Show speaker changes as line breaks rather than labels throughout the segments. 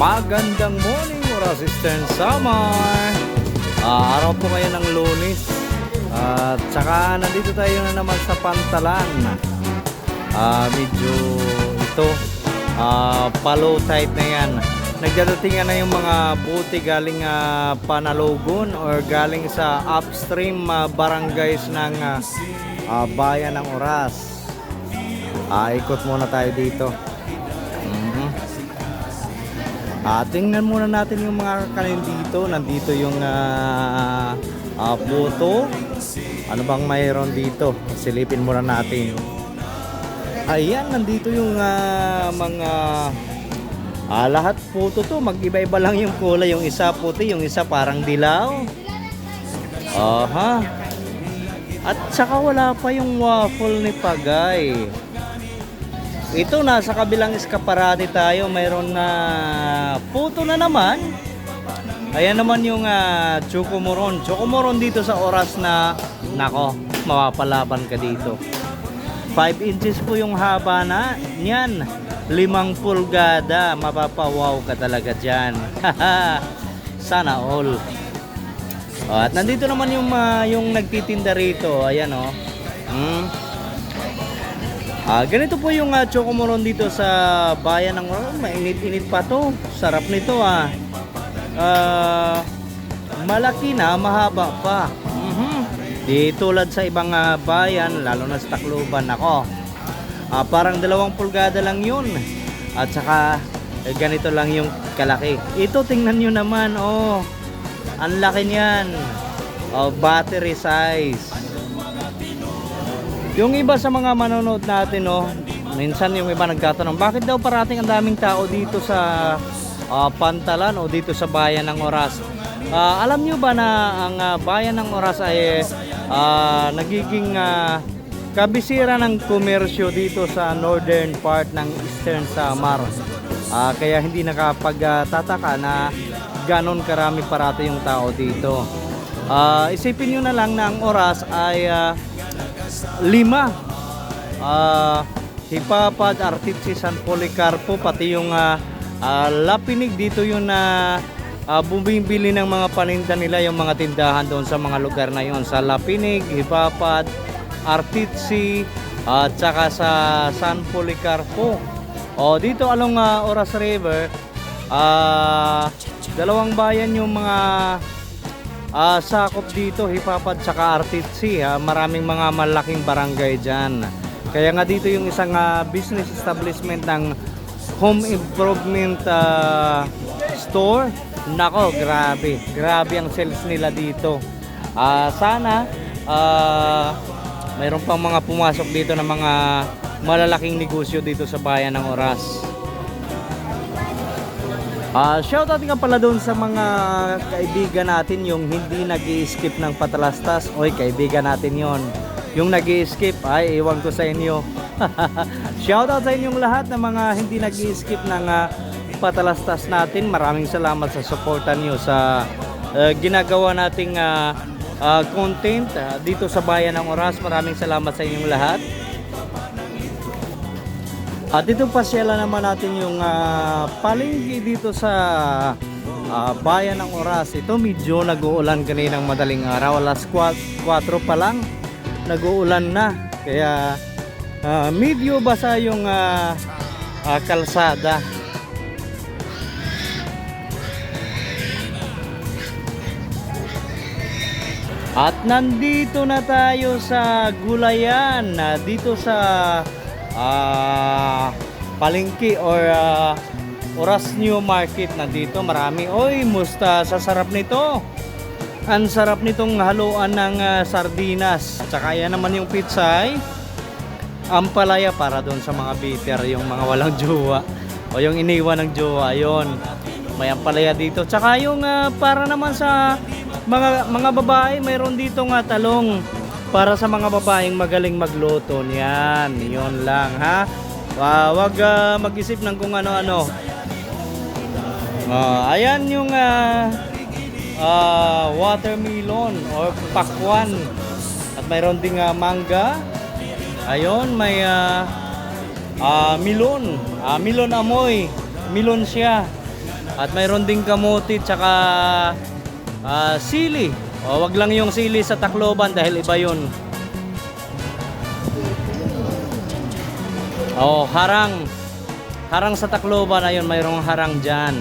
Magandang morning, oras Eastern Summer. Ah, araw po ngayon ng lunes. At saka nandito tayo na naman sa Pantalan. Ah, medyo ito, ah, palo type na yan. Nagdadatingan na yung mga buti galing ah, Panalogon or galing sa upstream ah, barangays ng ah, ah, bayan ng Oras. Ah, ikot muna tayo dito. Ah, tingnan muna natin yung mga kakanin dito. Nandito yung ah ah, puto. Ano bang mayroon dito? Silipin muna natin. Ayan, nandito yung ah, mga ah, lahat puto to. Mag-iba-iba lang yung kulay. Yung isa puti, yung isa parang dilaw. Aha. At saka wala pa yung waffle ni Pagay. Ito nasa kabilang eskaparate tayo, mayroon na puto na naman. Ayan naman yung uh, Chocomoron. Chocomoron dito sa oras na nako, mapapalaban ka dito. 5 inches po yung haba na niyan. Limang pulgada, mapapawaw ka talaga dyan. Sana all. Oh, at nandito naman yung ah, yung nagtitinda rito. Ayan oh. Mm. Ah, ganito po yung uh, chocomoron dito sa bayan ng oh, mainit-init pa to. Sarap nito ah. Ah, malaki na, mahaba pa. Mhm. Di tulad sa ibang ah, bayan, lalo na sa Tacloban ako. Ah, parang dalawang pulgada lang 'yun. At saka eh, ganito lang yung kalaki. Ito tingnan nyo naman, oh. Ang laki niyan. Oh, battery size. Yung iba sa mga manonood natin, no, minsan yung iba nagtatanong, bakit daw parating ang daming tao dito sa ah, Pantalan o dito sa Bayan ng Oras? Ah, alam nyo ba na ang ah, Bayan ng Oras ay ah, nagiging ah, kabisira ng komersyo dito sa northern part ng Eastern Samar. Ah, kaya hindi nakapagtataka na ganon karami parati yung tao dito. Ah, isipin nyo na lang na ang oras ay ah, lima. Ah, Hipapad, Artitsi, San Policarpo, pati yung ah, ah, Lapinig dito yung na ah, bumibili ng mga paninda nila yung mga tindahan doon sa mga lugar na yon sa Lapinig, Hipapad, Artitsi, at saka sa San Policarpo. O dito along ah, Oras River, ah, dalawang bayan yung mga Ah, sakop dito, Hipapad saka Artitsi, ha? maraming mga malaking barangay diyan. Kaya nga dito yung isang ah, business establishment ng home improvement ah, store. Nako, grabe. Grabe ang sales nila dito. Ah, sana ah, mayroon pang mga pumasok dito ng mga malalaking negosyo dito sa bayan ng Oras. Ah, shoutout nga pala doon sa mga kaibigan natin yung hindi nag skip ng patalastas. Oy, kaibigan natin yon. Yung nag skip ay iwan ko sa inyo. shoutout sa inyong lahat ng mga hindi nag skip ng ah, patalastas natin. Maraming salamat sa suporta niyo sa ah, ginagawa nating ah, ah, content ah, dito sa Bayan ng Oras. Maraming salamat sa inyong lahat. At dito pasyala naman natin yung ah, palengke dito sa ah, bayan ng Oras. Ito medyo nag-uulan kaninang madaling araw. Alas 4, 4 pa lang nag-uulan na. Kaya ah, medyo basa yung ah, ah, kalsada. At nandito na tayo sa Gulayan, dito sa ah palengke or ah, Oras New Market nandito marami. Oy, musta sa sarap nito. Ang sarap nitong haluan ng ah, sardinas. Tsaka yan naman yung pitsay. Ampalaya para doon sa mga bitter, yung mga walang jowa. O yung iniwan ng jowa, yon. May ampalaya dito. Tsaka yung ah, para naman sa mga mga babae, mayroon dito nga talong para sa mga babaeng magaling magluto niyan. Yon lang ha. Wa- wag ah, mag-isip ng kung ano-ano. Ah, ayan yung ah, ah, watermelon or pakwan. At mayroon ding ah, mangga. Ayon, may ah, ah, milon. Ah, milon amoy. Milon siya. At mayroon ding kamuti tsaka ah, sili. O wag lang yung sili sa Tacloban dahil iba yun. Oh, harang. Harang sa Tacloban ayun, mayroong harang diyan.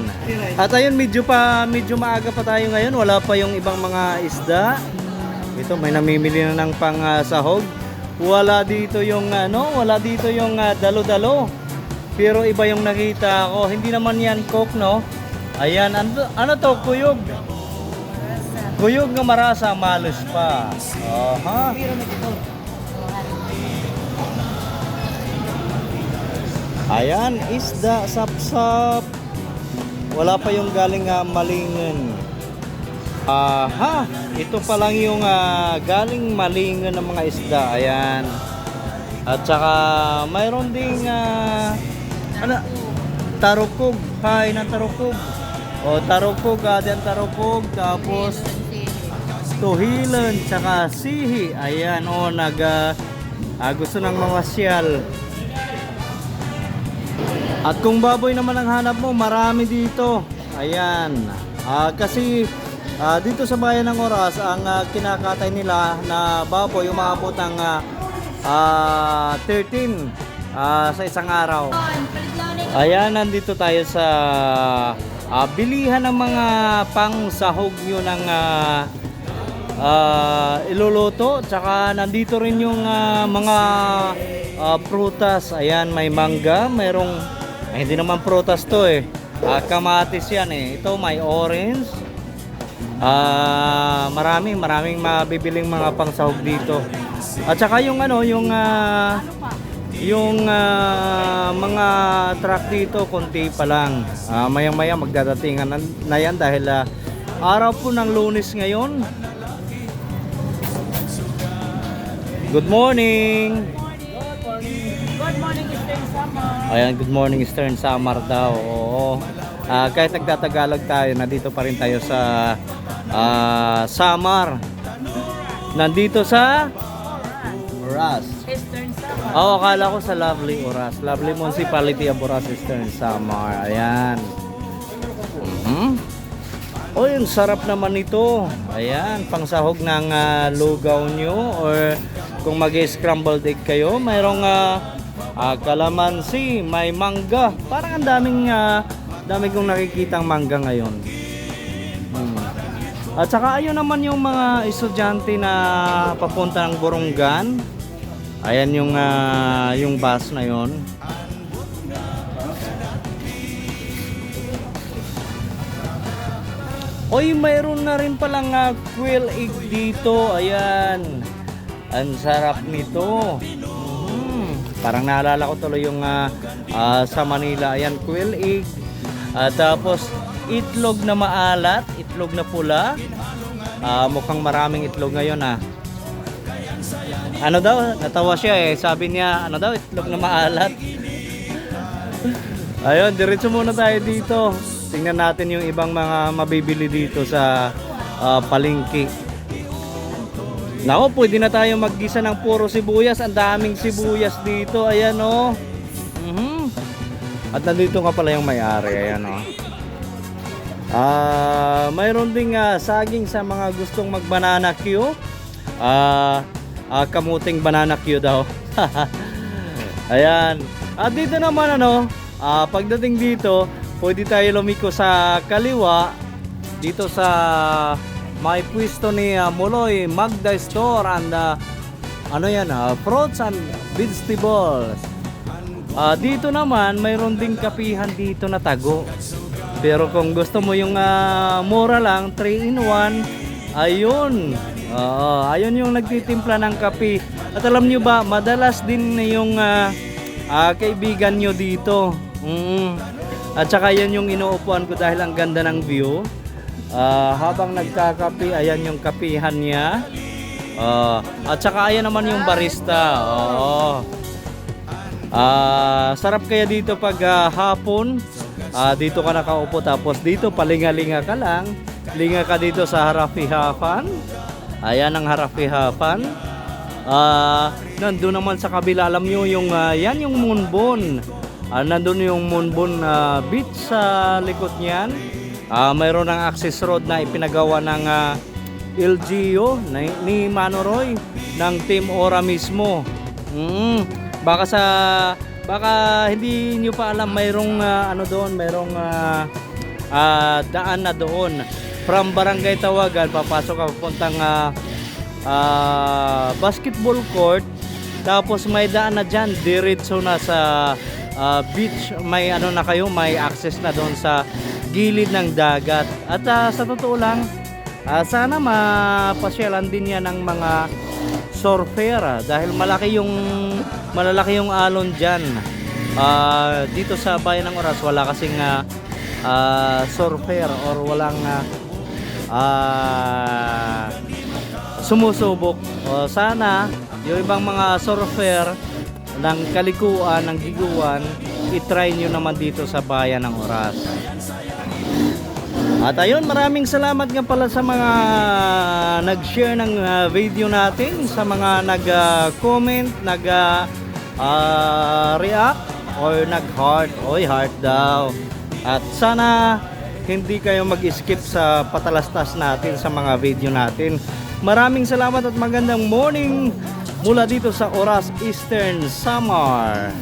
At ayun, medyo pa medyo maaga pa tayo ngayon. Wala pa yung ibang mga isda. Ito may namimili na ng pang ah, sahog. Wala dito yung ano, wala dito yung ah, dalo-dalo. Pero iba yung nakita ko. Hindi naman yan coke, no? Ayan, ano, ano to? Kuyog. Kuyog nga marasa, malos pa. Aha. Ayan, isda, sapsap. Wala pa yung galing nga malingen. Aha, ito pa lang yung ah, galing malingen ng mga isda. Ayan. At saka mayroon ding ah, ano, tarukog. Kain ng tarukog. O tarukog, adan tarukog. Tapos tuhilan, tsaka sihi. Ayan, o nag ah, ah, gusto ng mamasyal. At kung baboy naman ang hanap mo, marami dito. Ayan. Ah, kasi ah, dito sa bayan ng Oras, ang ah, kinakatay nila na baboy umabot ang ah, ah, 13 ah, sa isang araw. Ayan, nandito tayo sa ah, bilihan ng mga pangsahog nyo ng ah, ah, iluluto. Tsaka nandito rin yung ah, mga ah, prutas. Ayan, may mangga, mayroong ay, hindi naman prutas to eh. Ah, kamatis yan eh. Ito may orange. Ah, maraming maraming mabibiling mga pangsahog dito. At saka yung ano, yung ah, yung ah, mga truck dito konti pa lang. Ah, mayang-maya magdadatingan na, na yan dahil ah, araw po ng Lunes ngayon. Good morning.
Good morning, Mr. Summer.
Ayan, good morning Eastern Samar daw. Oo. Ah, kahit nagtatagalog tayo, nandito pa rin tayo sa ah, Samar. Nandito sa Oras.
Eastern Summer.
Oo, akala ko sa Lovely Oras. Lovely Municipality of Oras, Eastern Samar. Ayan. Mhm. Oh, yung sarap naman nito. Ayan, pangsahog ng ah, lugaw nyo or kung mag-scrambled egg kayo, mayroong ah, ah, kalamansi, may mangga. Parang ang daming ah, dami kong nakikitang mangga ngayon. Hmm. At saka ayun naman yung mga estudyante na papunta ng Borongan. Ayan yung ah, yung bus na yon. Oy, mayroon na rin palang uh, quail egg dito. Ayan. Ang sarap nito. Parang naalala ko tuloy yung ah, ah, sa Manila. Ayan, quail egg. Ah, tapos itlog na maalat, itlog na pula. Ah, mukhang maraming itlog ngayon ah. Ano daw? Natawa siya eh. Sabi niya, ano daw? Itlog na maalat. Ayun, diretso muna tayo dito. Tingnan natin yung ibang mga mabibili dito sa ah, palengke. Nako, pwede na tayo maggisa ng puro sibuyas. Ang daming sibuyas dito. Ayan o. Mhm. At nandito nga pala yung may-ari. Ayan o. Ah, mayroon ding ah, saging sa mga gustong mag-banana Q. Ah, ah, kamuting banana Q daw. Ayan. At dito naman ano, ah, pagdating dito, pwede tayo lumiko sa kaliwa dito sa may pwesto ni ah, Muloy Magda Store and ah, ano yan, ah, fruits and vegetables. Ah, dito naman, mayroon ding kapihan dito na tago. Pero kung gusto mo yung ah, mura lang, 3 in 1, ayun. Oo, ayun yung nagtitimpla ng kape. At alam nyo ba, madalas din yung ah, ah, kaibigan nyo dito. Mm. At saka yan yung inuupuan ko dahil ang ganda ng view. Ah, habang nagkakape, ayan yung kapihan niya. Ah, at saka ayan naman yung barista. Oo. Ah, sarap kaya dito pag ah, hapon. Ah, dito ka nakaupo tapos dito palinga-linga ka lang. Linga ka dito sa harapi-hapan. Ayan ang harapi-hapan. Ah, nandun naman sa kabila alam nyo yung ah, yan yung moonbon. Ah, nandun yung Moonbon ah, Beach sa likod niyan. Ah, mayroon ng access road na ipinagawa ng ah, LGU ni, ni Manoroy ng Team Ora mismo. Mm, baka sa baka hindi niyo pa alam mayroong ah, ano doon, mayroong ah, ah, daan na doon. From Barangay Tawagan papasok ka papuntang ah, ah, basketball court. Tapos may daan na dyan diretso na sa ah, beach. May ano na kayo may access na doon sa gilid ng dagat at ah, sa totoo lang ah, sana mapasyalan din yan ng mga surfer ah, dahil malaki yung malalaki yung alon dyan Ah, dito sa bayan ng oras wala kasing ah, ah, surfer or walang ah, sumusubok. O sana yung ibang mga surfer ng kalikuan, ng giguan, itry nyo naman dito sa bayan ng oras. At ayun, maraming salamat nga pala sa mga nag-share ng ah, video natin, sa mga nag-comment, nag-react, or nag-heart. Oy, heart daw. At sana hindi kayo mag-skip sa patalastas natin sa mga video natin. Maraming salamat at magandang morning mula dito sa Oras Eastern Samar.